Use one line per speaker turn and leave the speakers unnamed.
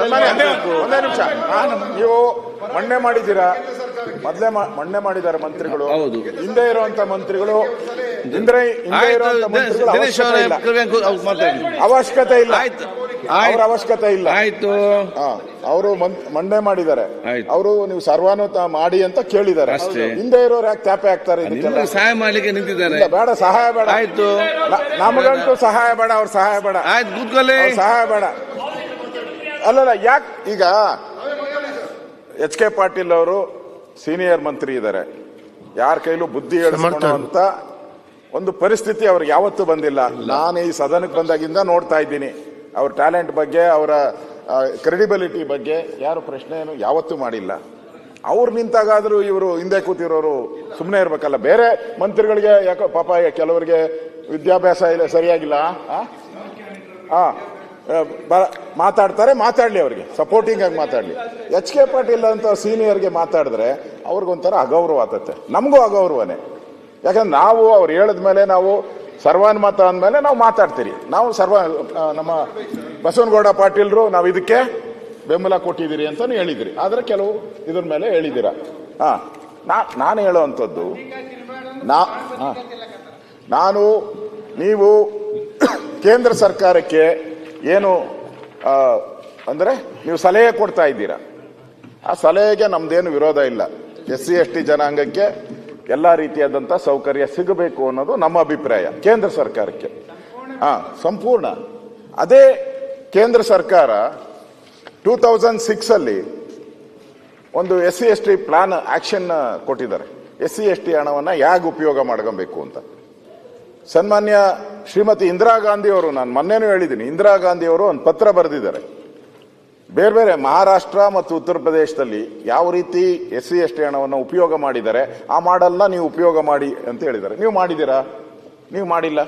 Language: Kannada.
ಒಂದೇ ನಿಮಿಷ. ನೀವು ಮಣ್ಣೆ ಮಾಡಿದ್ದೀರಾ? ಮೊದಲೇ ಮಣ್ಣೆ ಮಾಡಿದ್ದಾರೆ ಮಂತ್ರಿಗಳು.
ಹೌದು.
ಹಿಂದೆ ಇರುವಂತ ಮಂತ್ರಿಗಳು. ಹಿಂದೆ ಹಿಂದೆ ಇರುವಂತ ಮಂತ್ರಿಗಳು ಅವಶ್ಯಕತೆ ಇಲ್ಲ.
ಮಾತಾಡಿ
ಅವಶ್ಯಕತೆ ಇಲ್ಲ.
ಆಯ್ತು.
ಅವ್ರ ಅವಶ್ಯಕತೆ ಇಲ್ಲ.
ಆಯ್ತು.
ಅವರು ಮಂಡನೆ ಮಾಡಿದ್ದಾರೆ. ಅವರು ನೀವು ಸರ್ವಾನುತ ಮಾಡಿ ಅಂತ ಕೇಳಿದ್ದಾರೆ.
ಅಷ್ಟೇ.
ಹಿಂದೆ ಇರೋರು ಯಾಕೆ ತ್ಯಾಪೆ
ಆಗ್ತಾರೆ ಸಹಾಯ ಮಾಡ್ಲಿಕ್ಕೆ ನಿಂತಿದ್ದಾರೆ.
ಇಲ್ಲ, ಬೇಡ ಸಹಾಯ ಬೇಡ.
ಆಯ್ತು.
ನಮಗಂತೂ ಸಹಾಯ ಬೇಡ ಅವ್ರ ಸಹಾಯ ಬೇಡ.
ಆಯ್ತು
ಸಹಾಯ ಬೇಡ. ಅಲ್ಲಲ್ಲ ಯಾಕೆ ಈಗ ಎಚ್ ಕೆ ಪಾಟೀಲ್ ಅವರು ಸೀನಿಯರ್ ಮಂತ್ರಿ ಇದ್ದಾರೆ. ಯಾರ ಕೈಲೂ ಬುದ್ಧಿ ಅಂತ ಒಂದು ಪರಿಸ್ಥಿತಿ ಅವ್ರಿಗೆ ಯಾವತ್ತೂ ಬಂದಿಲ್ಲ. ನಾನು ಈ ಸದನಕ್ಕೆ ಬಂದಾಗಿಂದ ನೋಡ್ತಾ ಇದ್ದೀನಿ. ಅವ್ರ ಟ್ಯಾಲೆಂಟ್ ಬಗ್ಗೆ ಅವರ ಕ್ರೆಡಿಬಿಲಿಟಿ ಬಗ್ಗೆ ಯಾರು ಪ್ರಶ್ನೆಯನ್ನು ಯಾವತ್ತೂ ಮಾಡಿಲ್ಲ. ಅವ್ರು ನಿಂತಾಗಾದ್ರೂ ಇವರು ಹಿಂದೆ ಕೂತಿರೋರು ಸುಮ್ಮನೆ ಇರ್ಬೇಕಲ್ಲ. ಬೇರೆ ಮಂತ್ರಿಗಳಿಗೆ ಯಾಕೋ ಪಾಪ ಕೆಲವರಿಗೆ ವಿದ್ಯಾಭ್ಯಾಸ ಇಲ್ಲ ಸರಿಯಾಗಿಲ್ಲ ಆ? ಮಾತಾಡ್ತಾರೆ, ಮಾತಾಡ್ಲಿ ಅವರಿಗೆ. ಸಪೋರ್ಟಿಂಗ್ ಆಗಿ ಮಾತಾಡ್ಲಿ. ಎಚ್ ಕೆ ಪಾಟೀಲ್ ಅಂತ ಸೀನಿಯರ್ಗೆ ಮಾತಾಡಿದ್ರೆ ಅವ್ರಿಗೊಂಥರ ಅಗೌರವ ಆತತ್ತೆ. ನಮಗೂ ಅಗೌರವನೇ. ಯಾಕಂದ್ರೆ ನಾವು ಅವ್ರು ಹೇಳಿದ ಮೇಲೆ ನಾವು ಸರ್ವಾನುಮತ ಅಂದಮೇಲೆ ನಾವು ಮಾತಾಡ್ತೀರಿ. ನಾವು ಸರ್ವ ನಮ್ಮ ಬಸವನಗೌಡ ಪಾಟೀಲ್ರು, ನಾವು ಇದಕ್ಕೆ ಬೆಂಬಲ ಕೊಟ್ಟಿದ್ದೀರಿ ಅಂತಲೂ ಹೇಳಿದಿರಿ. ಆದರೆ ಕೆಲವು ಇದ್ರ ಮೇಲೆ ಹೇಳಿದ್ದೀರಾ? ಹಾಂ. ನಾ, ನಾನು ಹೇಳುವಂಥದ್ದು, ನಾ. ನಾನು, ನೀವು ಕೇಂದ್ರ ಸರ್ಕಾರಕ್ಕೆ ಏನು ಅಂದರೆ ನೀವು ಸಲಹೆ ಕೊಡ್ತಾ ಇದ್ದೀರಾ? ಆ ಸಲಹೆಗೆ ನಮ್ದೇನು ವಿರೋಧ ಇಲ್ಲ. ಎಸ್ ಸಿ ಎಸ್ ಟಿ ಜನಾಂಗಕ್ಕೆ ಎಲ್ಲ ರೀತಿಯಾದಂಥ ಸೌಕರ್ಯ ಸಿಗಬೇಕು ಅನ್ನೋದು ನಮ್ಮ ಅಭಿಪ್ರಾಯ, ಕೇಂದ್ರ ಸರ್ಕಾರಕ್ಕೆ. ಹಾ ಸಂಪೂರ್ಣ. ಅದೇ ಕೇಂದ್ರ ಸರ್ಕಾರ ಟೂ ತೌಸಂಡ್ ಸಿಕ್ಸ್ ಅಲ್ಲಿ ಒಂದು S C S T plan action ಕೊಟ್ಟಿದ್ದಾರೆ. ಎಸ್ ಸಿ ಎಸ್ ಟಿ ಹಣವನ್ನು ಹೇಗೆ ಉಪಯೋಗ ಮಾಡ್ಕೊಬೇಕು ಅಂತ. ಸನ್ಮಾನ್ಯ ಶ್ರೀಮತಿ ಇಂದಿರಾ ಗಾಂಧಿ ಅವರು, ನಾನು ಮೊನ್ನೆನೂ ಹೇಳಿದ್ದೀನಿ ಇಂದಿರಾ ಗಾಂಧಿ ಅವರು ಒಂದು ಪತ್ರ ಬರೆದಿದ್ದಾರೆ. ಬೇರೆ ಬೇರೆ ಮಹಾರಾಷ್ಟ್ರ ಮತ್ತು ಉತ್ತರ ಪ್ರದೇಶದಲ್ಲಿ ಯಾವ ರೀತಿ ಎಸ್ ಸಿ ಎಸ್ ಟಿ ಹಣವನ್ನು ಉಪಯೋಗ ಮಾಡಿದ್ದಾರೆ, ಆ ಮಾಡಲ್ನ ನೀವು ಉಪಯೋಗ ಮಾಡಿ ಅಂತ ಹೇಳಿದ್ದಾರೆ. ನೀವು ಮಾಡಿದ್ದೀರಾ? ನೀವು ಮಾಡಿಲ್ಲ?